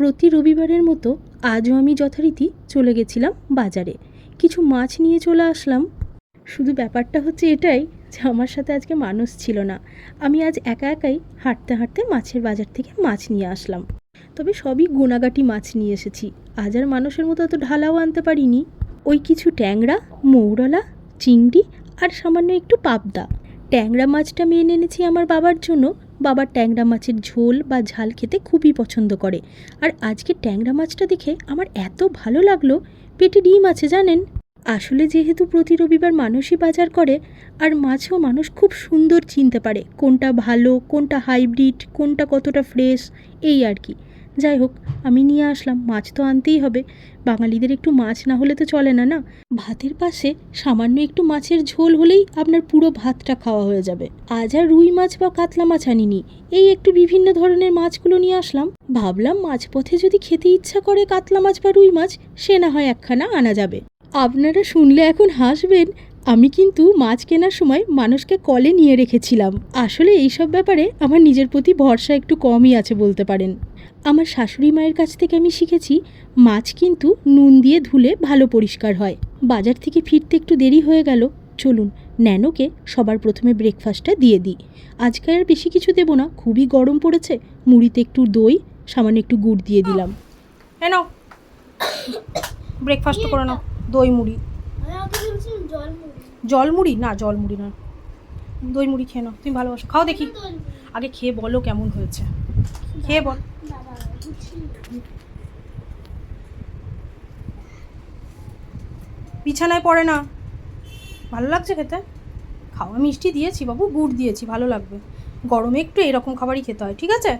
প্রতি রবিবারের মতো আজও আমি যথারীতি চলে গেছিলাম বাজারে। কিছু মাছ নিয়ে চলে আসলাম। শুধু ব্যাপারটা হচ্ছে এটাই যে আমার সাথে আজকে মানুষ ছিল না। আমি আজ একা একাই হাঁটতে হাঁটতে মাছের বাজার থেকে মাছ নিয়ে আসলাম। তবে সবই গোনাগাটি মাছ নিয়ে এসেছি। আজ আর মানুষের মতো অত ঢালাও আনতে পারিনি। ওই কিছু ট্যাংরা, মৌরলা, চিংড়ি আর সামান্য একটু পাবদা। ট্যাংরা মাছটা মেয়ে এনেছি আমার বাবার জন্য। বাবার ট্যাংরা মাছের ঝোল বা ঝাল খেতে খুবই পছন্দ করে। আর আজকে ট্যাংরা মাছটা দেখে আমার এত ভালো লাগল, পেটে ডিম আছে জানেন? আসলে যেহেতু প্রতি রবিবার মানুষই বাজার করে, আর মাছও মানুষ খুব সুন্দর চিনতে পারে কোনটা ভালো, কোনটা হাইব্রিড, কোনটা কতটা ফ্রেশ, এই আর কি। যাই হোক, আমি নিয়ে আসলাম। মাছ তো আনতেই হবে। বাঙালিদের একটু মাছ না হলে তো চলে না না? ভাতের পাশে সামান্য একটু মাছের ঝোল হলেই আপনার পুরো ভাতটা খাওয়া হয়ে যাবে। আজ আর রুই মাছ বা কাতলা মাছ আনিনি। এই একটু বিভিন্ন ধরনের মাছগুলো নিয়ে আসলাম। ভাবলাম মাঝপথে যদি খেতে ইচ্ছা করে কাতলা মাছ বা রুই মাছ, সে না হয় একখানা আনা যাবে। আপনারা শুনলে এখন হাসবেন আমি কিন্তু মাছ কেনার সময় মানুষকে কলে নিয়ে রেখেছিলাম। আসলে এইসব ব্যাপারে আমার নিজের প্রতি ভরসা একটু কমই আছে বলতে পারেন। আমার শাশুড়ি মায়ের কাছ থেকে আমি শিখেছি মাছ কিন্তু নুন দিয়ে ধুলে ভালো পরিষ্কার হয়। বাজার থেকে ফিরতে একটু দেরি হয়ে গেল। চলুন ন্যানোকে সবার প্রথমে ব্রেকফাস্টটা দিয়ে দিই। আজকে আর বেশি কিছু দেবো না খুবই গরম পড়েছে। মুড়িতে একটু দই সামান্য একটু গুড় দিয়ে দিলাম। নাও। ব্রেকফাস্ট করে নাও দই মুড়ি। জল মুড়ি না জলমুড়ি না। দই মুড়ি খেয়ে নাও তুমি ভালোবাসো। খাও দেখি। আগে খেয়ে বলো কেমন হয়েছে। খেয়ে বল। বিছানায় পড়ে না। ভালো লাগছে খেতে? খাওয়া মিষ্টি দিয়েছি বাবু গুড় দিয়েছি ভালো লাগবে। গরমে একটু এরকম খাবারই খেতে হয় ঠিক আছে?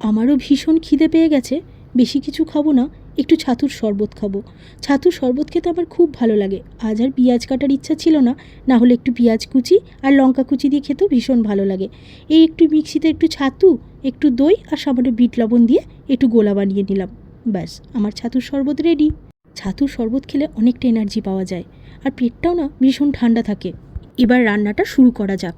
আমারও ভীষণ খিদে পেয়ে গেছে। বেশি কিছু খাব না। একটু ছাতুর শরবত খাব। ছাতুর শরবত খেতে আমার খুব ভালো লাগে। আজ আর পেঁয়াজ কাটার ইচ্ছা ছিল না না হলে একটু পেঁয়াজ কুচি আর লঙ্কা কুচি দিয়ে খেতেও ভীষণ ভালো লাগে। এই একটু মিক্সিতে একটু ছাতু, একটু দই আর সামান্য বিট লবণ দিয়ে একটু গোলা বানিয়ে নিলাম। ব্যাস, আমার ছাতুর শরবত রেডি ছাতুর শরবত খেলে অনেকটা এনার্জি পাওয়া যায়। আর পেটটাও না ভীষণ ঠান্ডা থাকে। এবার রান্নাটা শুরু করা যাক।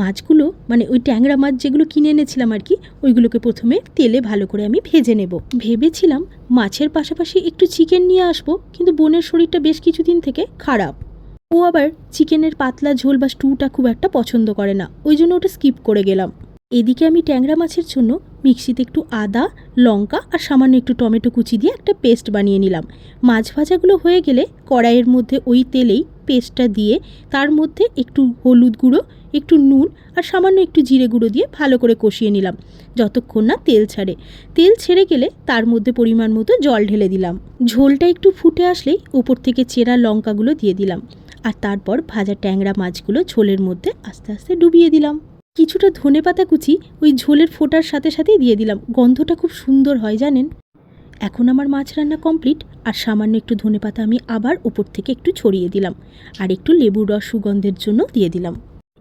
মাছগুলো মানে ওই ট্যাংরা মাছ যেগুলো কিনে এনেছিলাম আর কি, ওইগুলোকে প্রথমে তেলে ভালো করে আমি ভেজে নেব। ভেবেছিলাম মাছের পাশাপাশি একটু চিকেন নিয়ে আসব, কিন্তু বোনের শরীরটা বেশ কিছুদিন থেকে খারাপ। ও আবার চিকেনের পাতলা ঝোল বা স্টুটা খুব একটা পছন্দ করে না, ওই জন্য ওটা স্কিপ করে গেলাম। এদিকে আমি ট্যাংরা মাছের জন্য মিক্সিতে একটু আদা, লঙ্কা আর সামান্য একটু টমেটো কুচি দিয়ে একটা পেস্ট বানিয়ে নিলাম। মাছ ভাজাগুলো হয়ে গেলে কড়াইয়ের মধ্যে ওই তেলেই পেস্টটা দিয়ে তার মধ্যে একটু হলুদ গুঁড়ো, একটু নুন আর সামান্য একটু জিরে গুঁড়ো দিয়ে ভালো করে কষিয়ে নিলাম, যতক্ষণ না তেল ছাড়ে। তেল ছেড়ে গেলে তার মধ্যে পরিমাণ মতো জল ঢেলে দিলাম। ঝোলটা একটু ফুটে আসলেই উপর থেকে চেরা লঙ্কাগুলো দিয়ে দিলাম। আর তারপর ভাজা ট্যাংরা মাছগুলো ঝোলের মধ্যে আস্তে আস্তে ডুবিয়ে দিলাম। কিছুটা ধনে পাতা কুচি ওই ঝোলের ফোটার সাথে সাথেই দিয়ে দিলাম। গন্ধটা খুব সুন্দর হয়, জানেন? এখন আমার মাছ রান্না কমপ্লিট, আর সামান্য একটু ধনে পাতা আমি আবার ওপর থেকে একটু ছড়িয়ে দিলাম, আর একটু লেবুর রস সুগন্ধের জন্য দিয়ে দিলাম।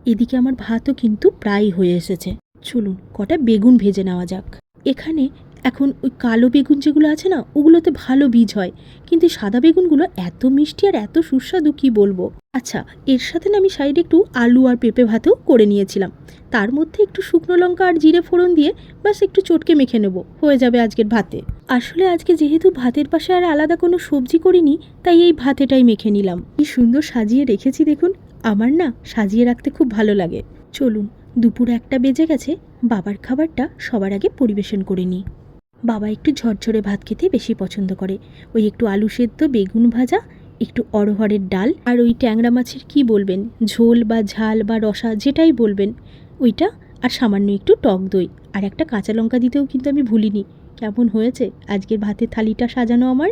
এদিকে আমার ভাতও কিন্তু প্রায় হয়ে এসেছে। চলুন, কটা বেগুন ভেজে নেওয়া যাক। এখানে এখন ওই কালো বেগুন যেগুলো আছে না, ওগুলোতে ভালো বীজ হয়। কিন্তু সাদা বেগুনগুলো এত মিষ্টি আর এত সুস্বাদু, কি বলব? আচ্ছা এর সাথে না আমি সাইডে একটু আলু আর পেঁপে ভাতেও করে নিয়েছিলাম। তার মধ্যে একটু শুকনো লঙ্কা আর জিরে ফোড়ন দিয়ে বাস একটু চটকে মেখে নেব। হয়ে যাবে আজকের ভাতে। আসলে আজকে যেহেতু ভাতের পাশে আর আলাদা কোনো সবজি করিনি, তাই এই ভাতেটাই মেখে নিলাম। কি সুন্দর সাজিয়ে রেখেছি দেখুন। আমার না সাজিয়ে রাখতে খুব ভালো লাগে। চলুন, দুপুর একটা বেজে গেছে। বাবার খাবারটা সবার আগে পরিবেশন করে নিই। বাবা একটু ঝরঝরে ভাত খেতে বেশি পছন্দ করে। ওই একটু আলু সেদ্ধ, বেগুন ভাজা, একটু অরহরের ডাল আর ওই ট্যাংরা মাছের কি বলবেন? ঝোল বা ঝাল বা রসা যেটাই বলবেন। ওইটা আর সামান্য একটু টক দই আর একটা কাঁচা লঙ্কা দিতেও কিন্তু আমি ভুলিনি। কেমন হয়েছে? আজকের ভাতের থালিটা সাজানো আমার?